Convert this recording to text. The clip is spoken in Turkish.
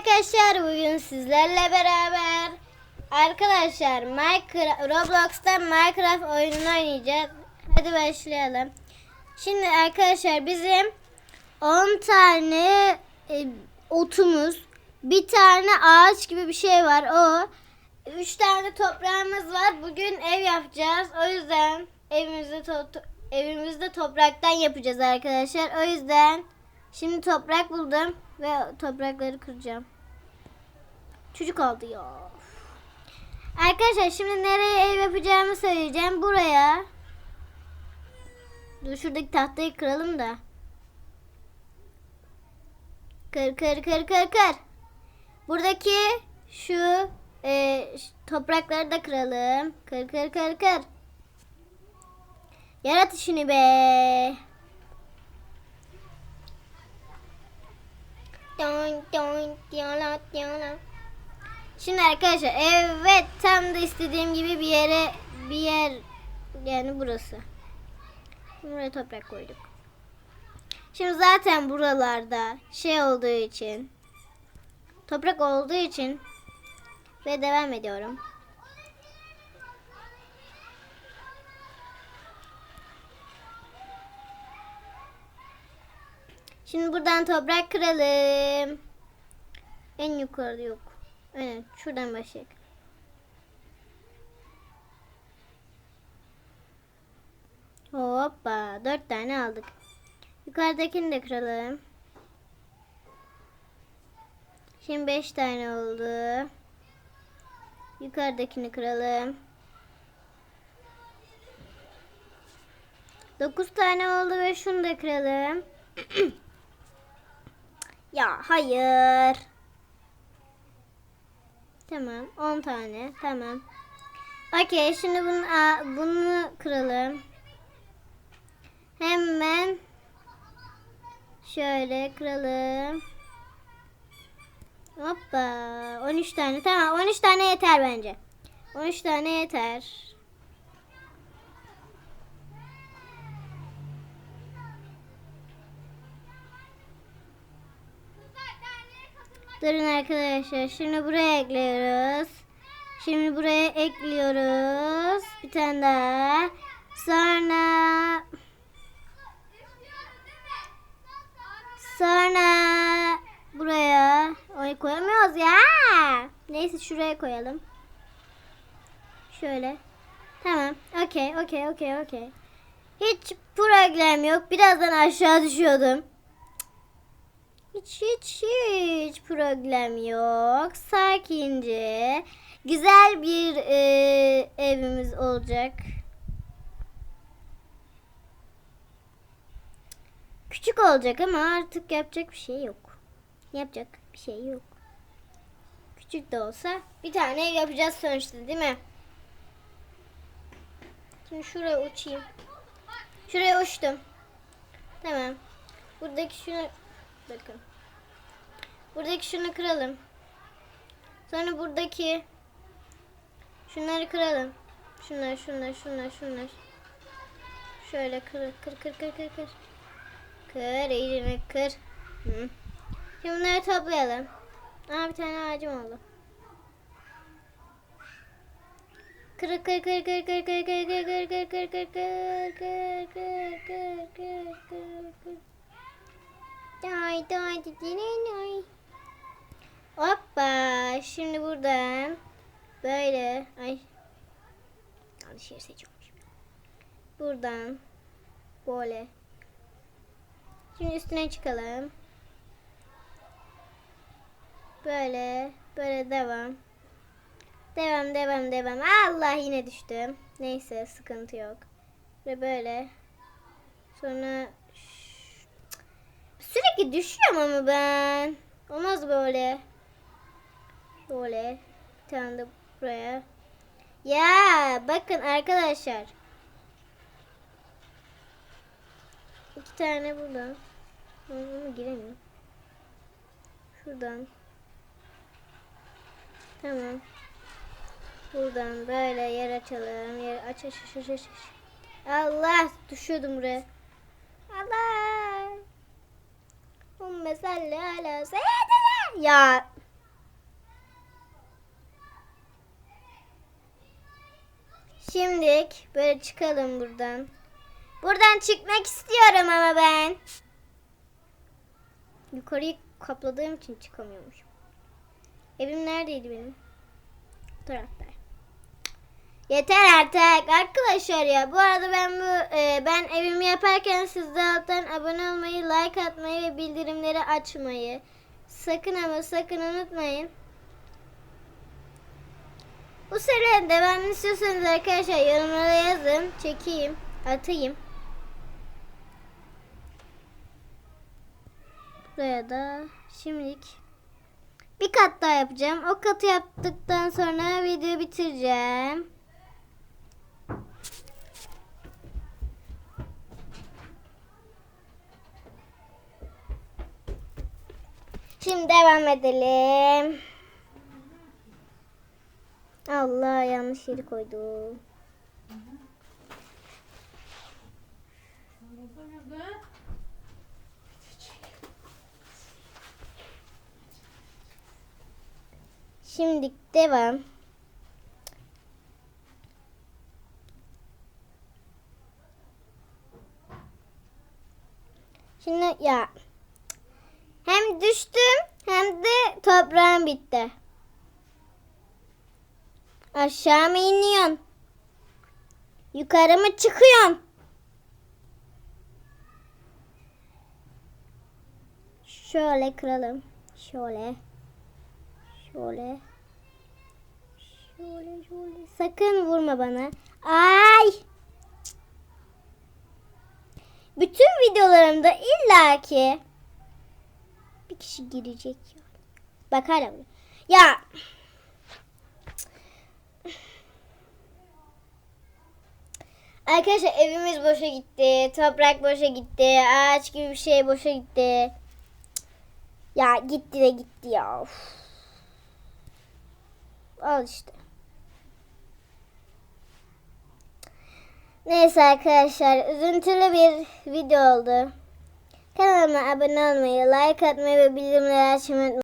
arkadaşlar bugün sizlerle beraber arkadaşlar Minecraft Roblox'ta Minecraft oyununu oynayacağız. Hadi başlayalım. Şimdi arkadaşlar bizim 10 tane e, otumuz, bir tane ağaç gibi bir şey var. O 3 tane toprağımız var. Bugün ev yapacağız. O yüzden evimizde to- evimizde topraktan yapacağız arkadaşlar. O yüzden Şimdi toprak buldum ve toprakları kıracağım. Çocuk oldu ya. Arkadaşlar şimdi nereye ev yapacağımı söyleyeceğim. Buraya. Dur şuradaki tahtayı kıralım da. Kır kır kır kır kır. Buradaki şu e, toprakları da kıralım. Kır kır kır kır. Yarat işini be. Şimdi arkadaşlar evet tam da istediğim gibi bir yere bir yer yani burası. Buraya toprak koyduk. Şimdi zaten buralarda şey olduğu için toprak olduğu için ve devam ediyorum. Şimdi buradan toprak kıralım. En yukarıda yok. Evet şuradan başlayalım. Hoppa dört tane aldık. Yukarıdakini de kıralım. Şimdi beş tane oldu. Yukarıdakini kıralım. Dokuz tane oldu ve şunu da kıralım. ya hayır. Tamam 10 tane tamam. Okey şimdi bunu, bunu kıralım. Hemen şöyle kıralım. Hoppa 13 tane tamam 13 tane yeter bence. 13 tane yeter. Durun arkadaşlar. Şimdi buraya ekliyoruz. Şimdi buraya ekliyoruz. Bir tane daha. Sonra sonra buraya Oy koyamıyoruz ya. Neyse şuraya koyalım. Şöyle. Tamam. Okey, okey, okey, okey. Hiç problem yok. Birazdan aşağı düşüyordum. Hiç hiç hiç problem yok. Sakince güzel bir e, evimiz olacak. Küçük olacak ama artık yapacak bir şey yok. Yapacak bir şey yok. Küçük de olsa bir tane yapacağız sonuçta değil mi? Şimdi şuraya uçayım. Şuraya uçtum. Tamam. Buradaki şunu bakın. Buradaki şunu kıralım. Sonra buradaki şunları kıralım. Şunlar, şunlar, şunlar, şunlar. Şöyle kır, kır, kır, kır, kır, kır. Kır, iyice kır. Hı. Şimdi bunları toplayalım. Aa bir tane ağacım oldu. Kır, kır, kır, kır, kır, kır, kır, kır, kır, kır, kır, kır, kır, kır, kır, kır, kır, kır, kır. Day day day day. Hoppa. Şimdi buradan böyle ay yanlış yeri seçiyormuşum. Buradan böyle. Şimdi üstüne çıkalım. Böyle böyle devam. Devam devam devam. Allah yine düştüm. Neyse sıkıntı yok. Ve böyle. Sonra Sürekli düşüyorum ama ben. Olmaz böyle. Şöyle. Bir tane de buraya. Ya bakın arkadaşlar. İki tane buradan. Ama giremiyorum. Şuradan. Tamam. Buradan böyle yer açalım. Yer aç aç aç aç aç. Allah düşüyordum buraya. Allahümme salli ala seyyidina. Ya. Şimdilik böyle çıkalım buradan. Buradan çıkmak istiyorum ama ben. Yukarıyı kapladığım için çıkamıyormuşum. Evim neredeydi benim? Bu. Yeter artık arkadaşlar ya. Bu arada ben bu e, ben evimi yaparken siz de alttan abone olmayı, like atmayı ve bildirimleri açmayı sakın ama sakın unutmayın. Bu serinin devamını istiyorsanız arkadaşlar yorumlara yazın. Çekeyim, atayım. Buraya da şimdilik bir kat daha yapacağım. O katı yaptıktan sonra videoyu bitireceğim. Şimdi devam edelim. Allah yanlış yeri koydum. Şimdi devam. Şimdi ya düştüm hem de toprağım bitti. Aşağı mı iniyorsun? Yukarı mı çıkıyorsun? Şöyle kıralım. Şöyle. Şöyle. Şöyle şöyle. Sakın vurma bana. Ay! Bütün videolarımda illaki kişi girecek ya. Bak. Ya Arkadaşlar evimiz boşa gitti. Toprak boşa gitti. Ağaç gibi bir şey boşa gitti. Ya gitti de gitti ya. Uf. Al işte. Neyse arkadaşlar üzüntülü bir video oldu. Kanalıma abone olmayı, like atmayı ve bildirimleri açmayı unutmayın.